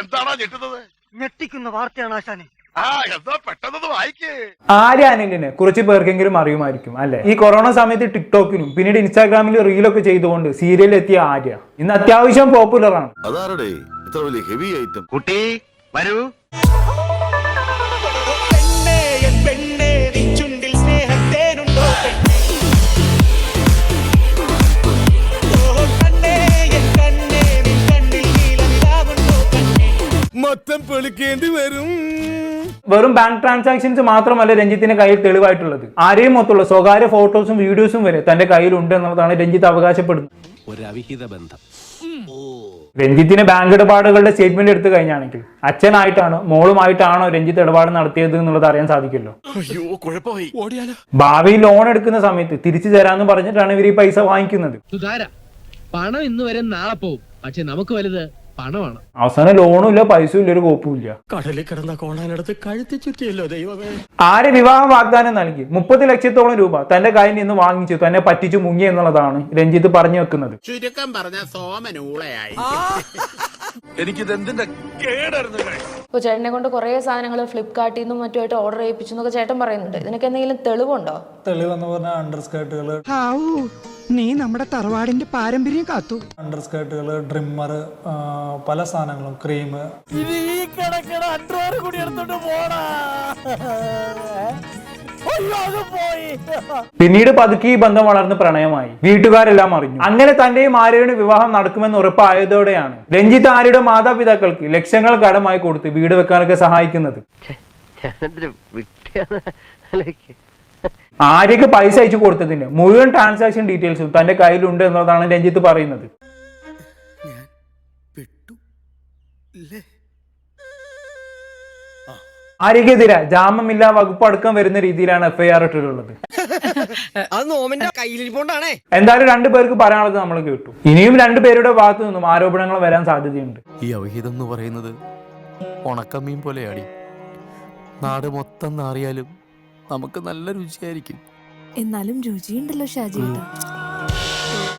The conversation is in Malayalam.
എന്താണോ ഞെട്ടുന്നത്? ഞെട്ടിക്കുന്ന വാർത്തയാണ് ആശാനെ. ആര്യ അനിലിനെ കുറച്ച് പേർക്കെങ്കിലും അറിയുമായിരിക്കും അല്ലെ? ഈ കൊറോണ സമയത്ത് ടിക്ടോക്കിനും പിന്നീട് ഇൻസ്റ്റാഗ്രാമിൽ റീലൊക്കെ ചെയ്തുകൊണ്ട് സീരിയലിൽ എത്തിയ ആര്യ ഇന്ന് അത്യാവശ്യം പോപ്പുലറാണ് അതാരടേ? ഇത്ര വലിയ ഹെവി ഐറ്റം കുട്ടി വരൂ. മൊത്തം പൊളിക്കേണ്ടി വരും. വെറും ബാങ്ക് ട്രാൻസാക്ഷൻസ് മാത്രമല്ല രഞ്ജിത്തിന്റെ കയ്യിൽ തെളിവായിട്ടുള്ളത്. ആരെയും മൊത്തമുള്ള സ്വകാര്യ ഫോട്ടോസും വീഡിയോസും വരെ തന്റെ കയ്യിലുണ്ട് എന്നുള്ളതാണ് രഞ്ജിത്ത് അവകാശപ്പെടുന്നത്. ഒരു അവിഹിത ബന്ധം രഞ്ജിത്തിന് ബാങ്ക് ഇടപാടുകളുടെ സ്റ്റേറ്റ്മെന്റ് എടുത്തു കഴിഞ്ഞാണെങ്കിൽ അച്ഛനായിട്ടാണോ മോളുമായിട്ടാണോ രഞ്ജിത്ത് ഇടപാട് നടത്തിയത് എന്നുള്ളത് അറിയാൻ ഓടിയാലോ? ഭാവിയിൽ ലോൺ എടുക്കുന്ന സമയത്ത് തിരിച്ചു തരാന്ന് പറഞ്ഞിട്ടാണ് ഇവർ ഈ പൈസ വാങ്ങിക്കുന്നത്. സുധാര പണം ഇന്ന് വരെ നാളെ പോവും. പക്ഷെ നമുക്ക് വലുത് പണമാണ്. അവസാനം ലോണും ഇല്ല പൈസയും ഇല്ല ഒരു കോപ്പും ഇല്ല. കടലിൽ കിടന്ന കോണാനടുത്ത് കഴുത്തി ചുറ്റിയല്ലോ ദൈവമേ. ആര് വിവാഹ വാഗ്ദാനം നൽകി? മുപ്പത് ലക്ഷത്തോളം രൂപ തന്റെ കയ്യിൽ നിന്ന് വാങ്ങിച്ചു തന്നെ പറ്റിച്ചു മുങ്ങി എന്നുള്ളതാണ് രഞ്ജിത്ത് പറഞ്ഞു വെക്കുന്നത്. ചുരുക്കം പറഞ്ഞ സോമനൂളയായി എനിക്കിത് എന്തിന്റെ കേടായിരുന്നു ഇപ്പോൾ ചേട്ടനെ കൊണ്ട് കുറേ സാധനങ്ങൾ ഫ്ലിപ്കാർട്ടിൽ നിന്നും മറ്റുമായിട്ട് ഓർഡർ ചെയ്യിപ്പിച്ചു എന്നൊക്കെ ചേട്ടൻ പറയുന്നുണ്ട്. ഇതിനൊക്കെ എന്തെങ്കിലും തെളിവുണ്ടോ? തെളിവെന്ന് പറഞ്ഞാൽ അണ്ടർ സ്കേർട്ടുകൾ നീ നമ്മുടെ തറവാടിന്റെ പാരമ്പര്യം കാത്തു. അണ്ടർ സ്കേർട്ടുകൾ ഡ്രിമ്മർ പല സാധനങ്ങളും ക്രീം പിന്നീട് പതുക്കെ ഈ ബന്ധം വളർന്ന് പ്രണയമായി. വീട്ടുകാരെല്ലാം അറിഞ്ഞു. അങ്ങനെ തന്റെയും ആര്യയുടെ വിവാഹം നടക്കുമെന്ന് ഉറപ്പായതോടെയാണ് രഞ്ജിത്ത് ആര്യയുടെ മാതാപിതാക്കൾക്ക് ലക്ഷങ്ങൾ കടമായി കൊടുത്ത് വീട് വെക്കാനൊക്കെ സഹായിക്കുന്നത്. ആര്യക്ക് പൈസ അയച്ചു കൊടുത്തതിന് മുഴുവൻ ട്രാൻസാക്ഷൻ ഡീറ്റെയിൽസും തന്റെ കയ്യിലുണ്ട് എന്നതാണ് രഞ്ജിത്ത് പറയുന്നത്. ആര്യക്കെതിരെ ജാമ്യമില്ലാ വകുപ്പ് അടക്കം വരുന്ന രീതിയിലാണ് എഫ്ഐആർ ഇട്ടിട്ടുള്ളത്. എന്തായാലും രണ്ടു പേർക്ക് പറയാനുള്ളത് നമ്മൾ കേട്ടു. ഇനിയും രണ്ടു പേരുടെ ഭാഗത്തു നിന്നും ആരോപണങ്ങൾ വരാൻ സാധ്യതയുണ്ട്. ഈ അവഹിതം എന്ന് പറയുന്നത് ഉണക്കമീൻ പോലെയാടി. നാട് മൊത്തം നാറിയാലും നമുക്ക് നല്ല രുചിയായിരിക്കും. എന്നാലും രുചിയുണ്ടല്ലോ ഷാജി